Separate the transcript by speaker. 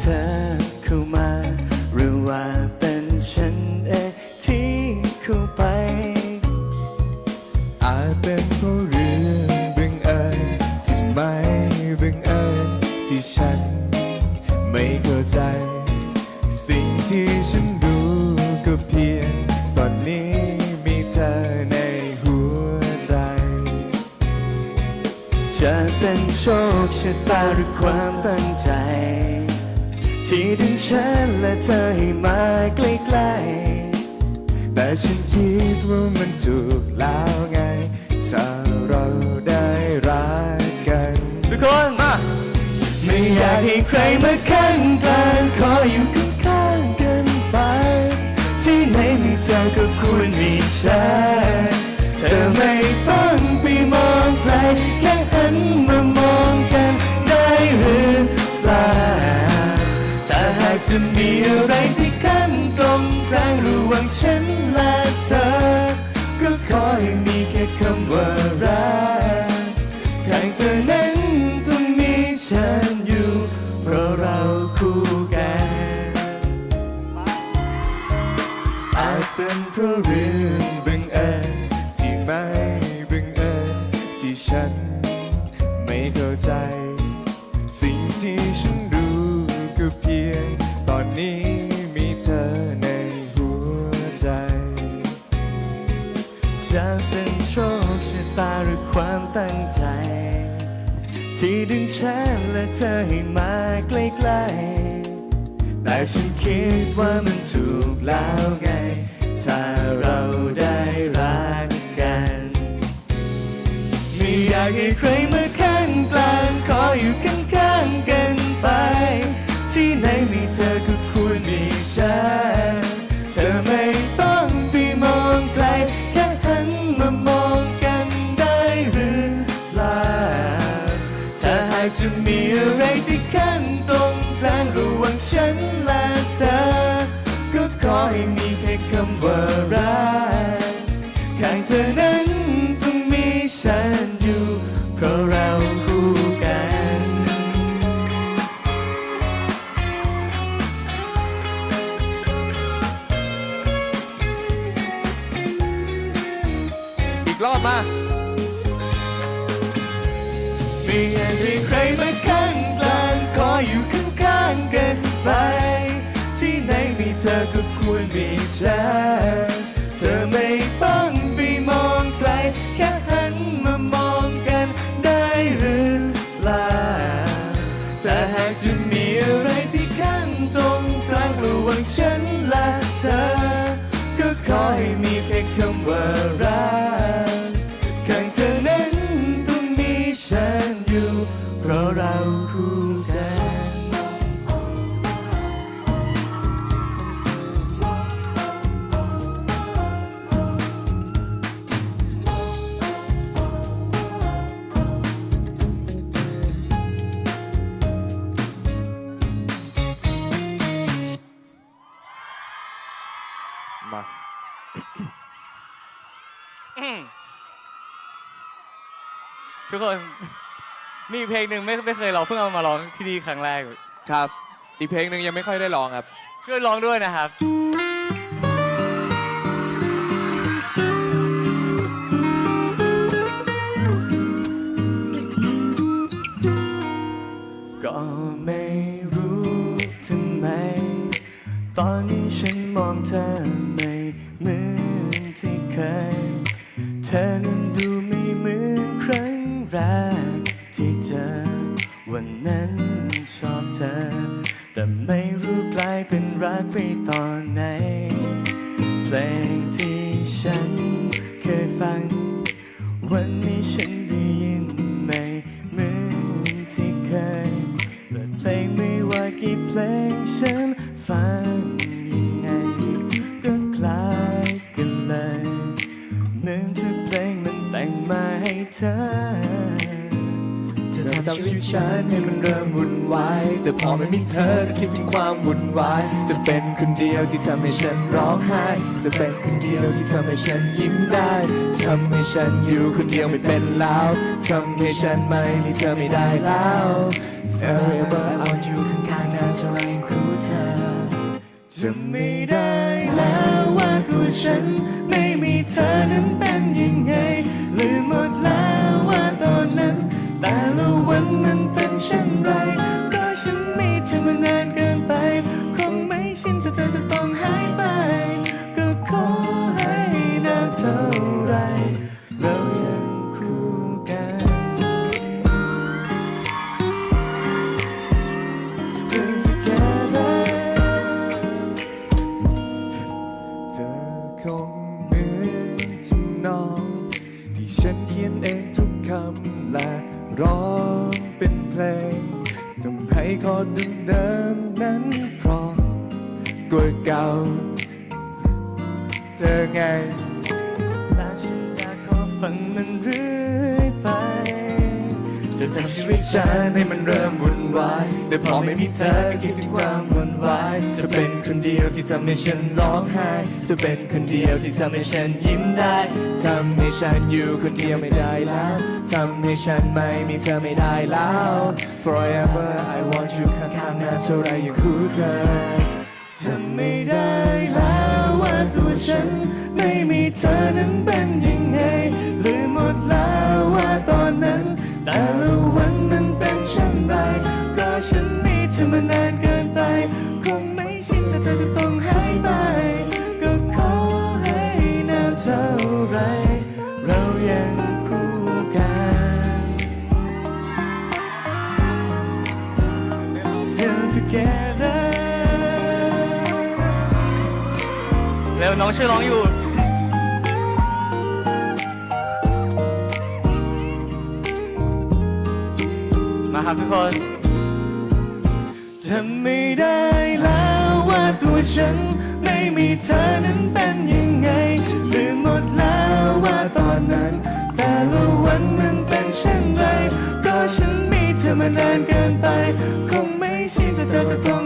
Speaker 1: เธอเข้ามาหรือว่าเป็นฉันเองที่เข้าไป
Speaker 2: อาจเป็นเพราะเรื่องบังเอิญที่ไม่บังเอิญที่ฉัน ไม่เข้าใจ สิ่งที่ฉันรู้ก็เพียงตอนนี้มีเธอในหัวใจ
Speaker 1: จะเป็นโชคชะตาหรือความตั้งใจ ที่ดึงฉันและเธอให้มาใกล้ๆ
Speaker 2: แต่ฉันคิดว่ามันถูกแล้วไง ถ้าเราได้รักกัน
Speaker 1: ทุกคนมา ไม่อยากให้ใครมาข้างกลาากจะมีอะไรที่ขั้นตรงกลางระหว่างฉันและเธอ ก็ขอให้มีแค่คำว่ารักข้างเธอนั้นต้องมีฉันอยู่ เพราะเราคู่กัน
Speaker 2: อาจเป็นเพราะเรื่อง นี้มีเธอในหัวใจ
Speaker 1: จะเป็นโชคชะตาหรือความตั้งใจ ที่ดึงฉันและเธอให้มาใกล้ๆ แต่ฉันคิดว่ามันถูกแล้วไง ถ้าเราได้รักกัน ไม่อยากให้ใครมา ขอให้มีแค่คำว่ารักข้างเธอนั้นต้องมีฉันอยู่ เพราะเราคู่กัน
Speaker 2: อีกรอบมา
Speaker 1: ไม่อยากให้ใครมาข้า เธอก็ควรมีฉันเธอไม่ต้องไปมองไกล แค่หันมามองกันได้หรือเปล่าแต่หากจะมีอะไรที่ขั้นตรงกลางระหว่างฉันและ มาทุกคน มีเพลงหนึ่งไม่ไม่เคยร้องเพิ่งเอามาร้องที่นี่ครั้งแรก
Speaker 2: ครับ อีกเพลงหนึ่งยังไม่ค่อยได้ร้องครับ
Speaker 1: ช่วยร้องด้วยนะครับ ตอนนี้ฉันมองเธอไม่เหมือนที่เคย เธอนั้นดูไม่เหมือนครั้งแรกที่เจอ วันนั้นชอบเธอ แต่ไม่รู้กลายเป็นรักไปตอนไหน เพลงที่ฉันเคยฟัง วันนี้ฉัน ทำ
Speaker 2: ชีวิตฉันให้มันเริ่มวุ่นวายแต่พอไม่มีเธอก็คิดถึงความวุ่นวาย จะเป็นคนเดียวที่ทำให้ฉันร้องไห้ จะเป็นคนเดียวที่ทำให้ฉันยิ้มได้ทำให้ฉันอยู่คนเดียวไม่เป็นแล้วทำให้ฉันไม่มีเธอไม่ได้แล้ว Forever I want you ข้างๆหน้าเธ
Speaker 3: เท่าไรยังคู่เธอ
Speaker 1: จะไม่ได้แล้วว่าตัวฉันไม่มีเธอนั้นเป็นยังไง เห
Speaker 2: มือนทำนอง ที่ฉันเขียนเองทุกคำและร้องเป็นเพลงทำให้คอดเดิมนั้นเพราะกว่าเก่า เธอไง
Speaker 1: และฉันอยากขอฟังมันเรื่อยไป จะทำชีวิตฉันให้มันเริ่มวุ่นวาย แต่พอไม่มีเธอก็คิดถึงความวุ่นวายจะเป็นคนเดียวที่ทำให้ฉันร้องไห้จะเป็นคนเดียวที่ทำให้ฉันยิ้มได้
Speaker 2: ทำให้ฉันอยู่คนเดียวไม่ได้แล้วทำให้ฉันไม่มีเธอไม่ได้แล้ว Forever I want you ข้างๆนานเท่าไรยังคู่เธอ
Speaker 1: จะไม่ได้แล้วว่าตัวฉันไม่มีเธอนั้นเป็นยังไงลืมหมดแล้วว่าตอนนั้นแต่ละวันานานเกินไป คงไม่ชินถ้าเธอจะต้องหายไป ก็ขอให้นานเท่าไร เรายังคู่กัน Still together เร็วน้องช่วยร้องอยู่มาครับทุกคน จำไม่ได้แล้วว่าตัวฉันไม่มีเธอนั้นเป็นยังไงลืมหมดแล้วว่าตอนนั้น แต่ละวันมันเป็นเช่นไรก็ฉันมีเธอมานานเกินไป คงไม่ชินถ้าเธอจะต้อง